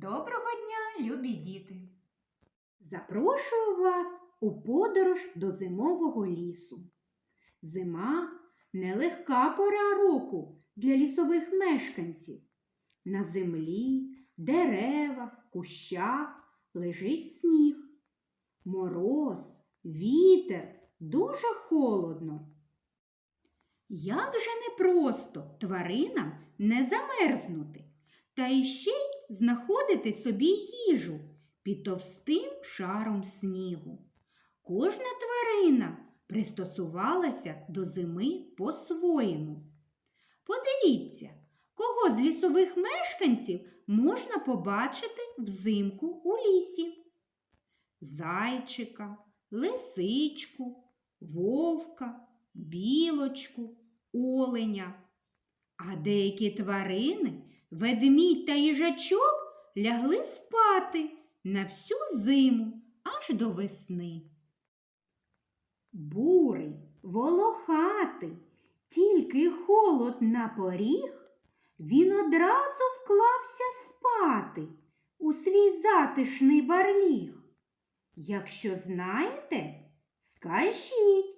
Доброго дня, любі діти! Запрошую вас у подорож до зимового лісу. Зима нелегка пора року для лісових мешканців. На землі, деревах, кущах лежить сніг. Мороз, вітер, дуже холодно. Як же непросто тваринам не замерзнути, та іще й знаходити собі їжу під товстим шаром снігу. Кожна тварина пристосувалася до зими по-своєму. Подивіться, кого з лісових мешканців можна побачити взимку у лісі. Зайчика, лисичку, вовка, білочку, оленя. А деякі тварини, ведмідь та їжачок лягли спати на всю зиму аж до весни. Бурий, волохатий, тільки холод на поріг, він одразу вклався спати у свій затишний барліг. Якщо знаєте, скажіть,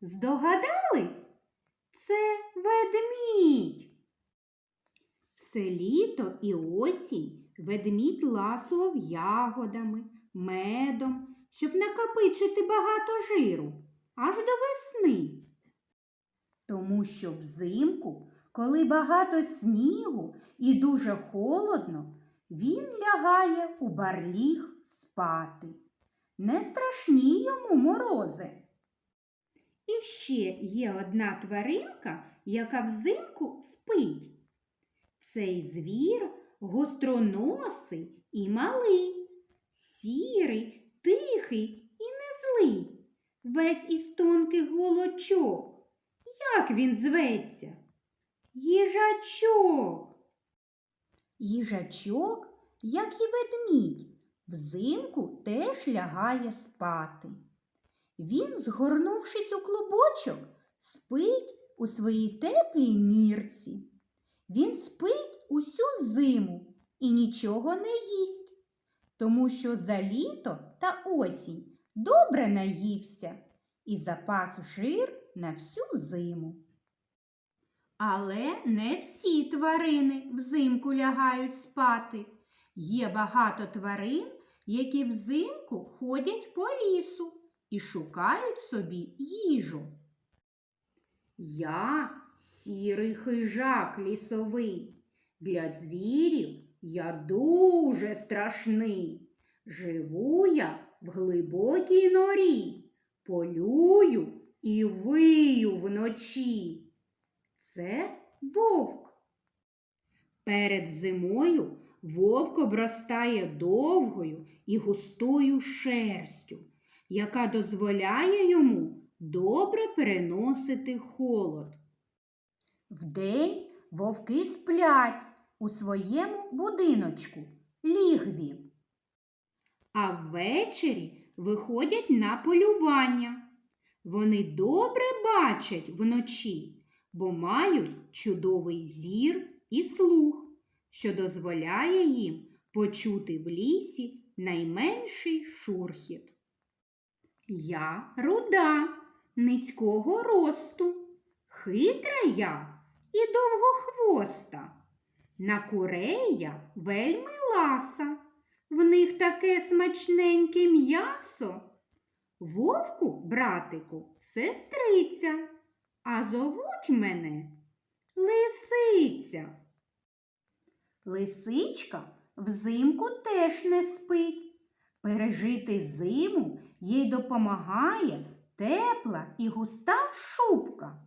здогадались? Це ведмідь. Все літо і осінь ведмідь ласував ягодами, медом, щоб накопичити багато жиру аж до весни. Тому що взимку, коли багато снігу і дуже холодно, він лягає у барліг спати. Не страшні йому морози. І ще є одна тваринка, яка взимку спить. Цей звір гостроносий і малий, сірий, тихий і незлий, весь із тонких голочок. Як він зветься? Їжачок. Їжачок, як і ведмідь, взимку теж лягає спати. Він, згорнувшись у клубочок, спить у своїй теплій нірці. Він спить усю зиму і нічого не їсть, тому що за літо та осінь добре наївся і запас жир на всю зиму. Але не всі тварини взимку лягають спати. Є багато тварин, які взимку ходять по лісу і шукають собі їжу. Я сірий хижак лісовий. Для звірів я дуже страшний. Живу я в глибокій норі, полюю і вию вночі. Це вовк. Перед зимою вовк обростає довгою і густою шерстю, яка дозволяє йому добре переносити холод. Вдень вовки сплять у своєму будиночку, лігві. А ввечері виходять на полювання. Вони добре бачать вночі, бо мають чудовий зір і слух, що дозволяє їм почути в лісі найменший шурхіт. Я руда, низького росту, хитра я і довгохвоста. На курей я вельми ласа, в них таке смачненьке м'ясо. Вовку, братику, сестриця, а зовуть мене лисиця. Лисичка взимку теж не спить. Пережити зиму їй допомагає тепла і густа шубка,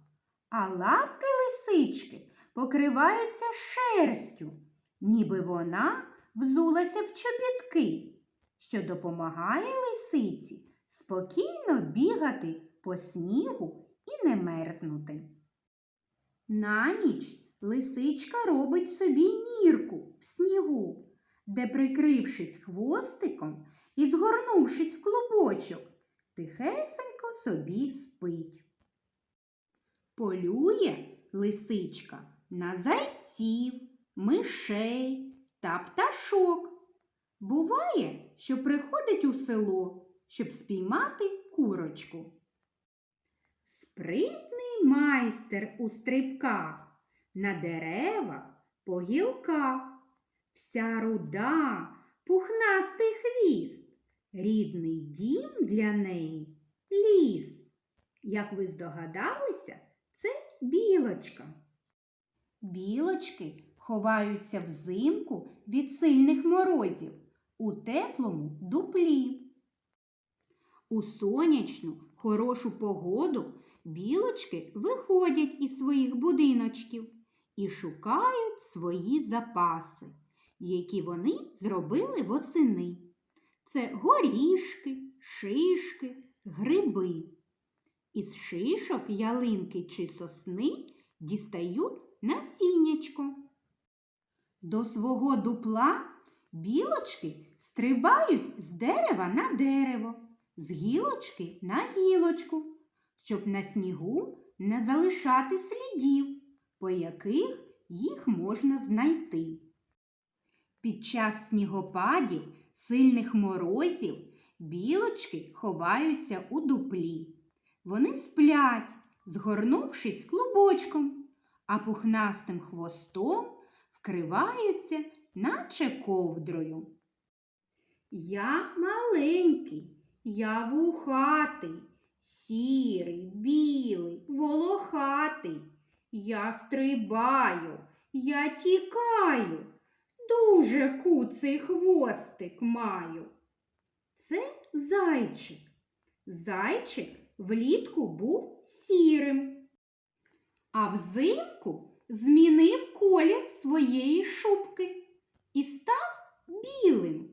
а лапки лисички покриваються шерстю, ніби вона взулася в чобітки, що допомагає лисиці спокійно бігати по снігу і не мерзнути. На ніч лисичка робить собі нірку в снігу, де, прикрившись хвостиком і згорнувшись в клубочок, тихесенько собі спить. Полює лисичка на зайців, мишей та пташок Буває, що приходить у село, щоб спіймати курочку. Спритний майстер у стрибках, на деревах, по гілках, вся руда, пухнастий хвіст, рідний дім для неї ліс. Як ви здогадалися, білочка. Білочки ховаються взимку від сильних морозів у теплому дуплі. У сонячну, хорошу погоду білочки виходять із своїх будиночків і шукають свої запаси, які вони зробили восени. Це горішки, шишки, гриби. Із шишок ялинки чи сосни дістають насіннячко. До свого дупла білочки стрибають з дерева на дерево, з гілочки на гілочку, щоб на снігу не залишати слідів, по яких їх можна знайти. Під час снігопадів, сильних морозів білочки ховаються у дуплі. Вони сплять, згорнувшись клубочком, а пухнастим хвостом вкриваються, наче ковдрою. Я маленький, я вухатий, сірий, білий, волохатий. Я стрибаю, я тікаю, дуже куций хвостик маю. Це зайчик. Зайчик влітку був сірим, а взимку змінив колір своєї шубки і став білим,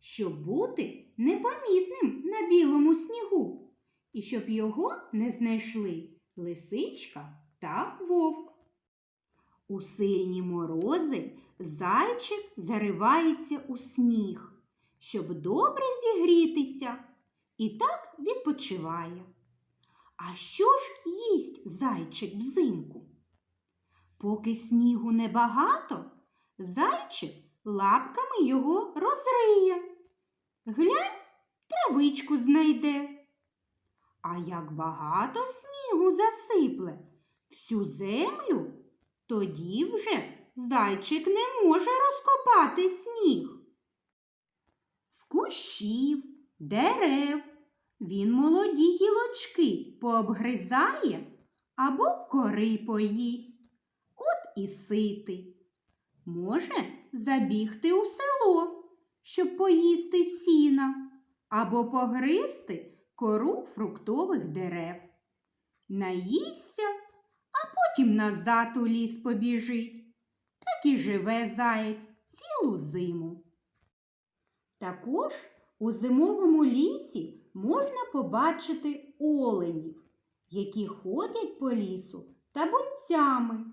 щоб бути непомітним на білому снігу, і щоб його не знайшли лисичка та вовк. У сильні морози зайчик заривається у сніг, щоб добре зігрітися, і так відпочиває. А що ж їсть зайчик взимку? Поки снігу небагато, зайчик лапками його розриє. Глянь, травичку знайде. А як багато снігу засипле всю землю, тоді вже зайчик не може розкопати сніг. З кущів, дерев він молоді гілочки пообгризає або кори поїсть. От і ситий. Може забігти у село, щоб поїсти сіна, або погризти кору фруктових дерев. Наїсться, а потім назад у ліс побіжить. Так і живе заєць цілу зиму. Також у зимовому лісі можна побачити оленів, які ходять по лісу табунцями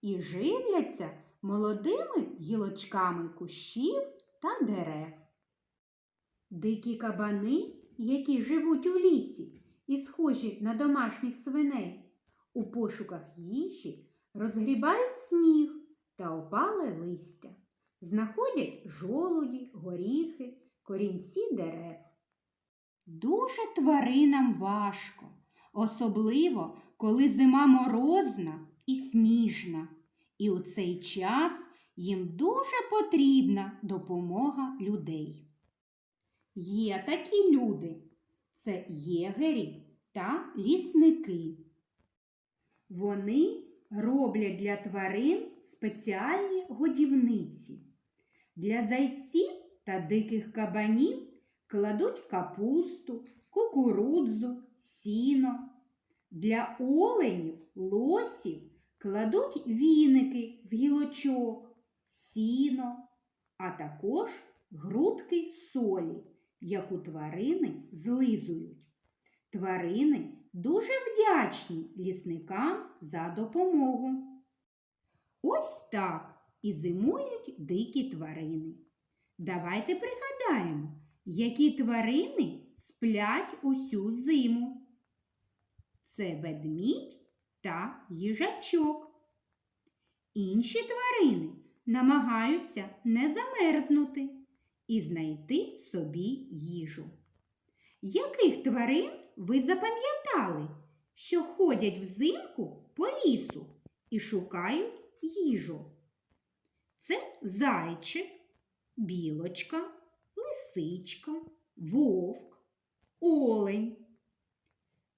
і живляться молодими гілочками кущів та дерев. Дикі кабани, які живуть у лісі і схожі на домашніх свиней, у пошуках їжі розгрібають сніг та опале листя, знаходять жолуді, горіхи, корінці дерев. Дуже тваринам важко, особливо коли зима морозна і сніжна, і у цей час їм дуже потрібна допомога людей. Є такі люди це єгері та лісники. Вони роблять для тварин спеціальні годівниці. Для зайців та диких кабанів кладуть капусту, кукурудзу, сіно. Для оленів, лосів кладуть віники з гілочок, сіно, а також грудки солі, яку тварини злизують. Тварини дуже вдячні лісникам за допомогу. Ось так і зимують дикі тварини. Давайте пригадаємо, які тварини сплять усю зиму. Це ведмідь та їжачок. Інші тварини намагаються не замерзнути і знайти собі їжу. Яких тварин ви запам'ятали, що ходять взимку по лісу і шукають їжу? Це зайчик, білочка, лисичка, вовк, олень.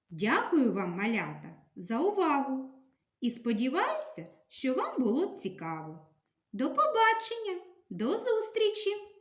Дякую вам, малята, за увагу і сподіваюся, що вам було цікаво. До побачення, до зустрічі!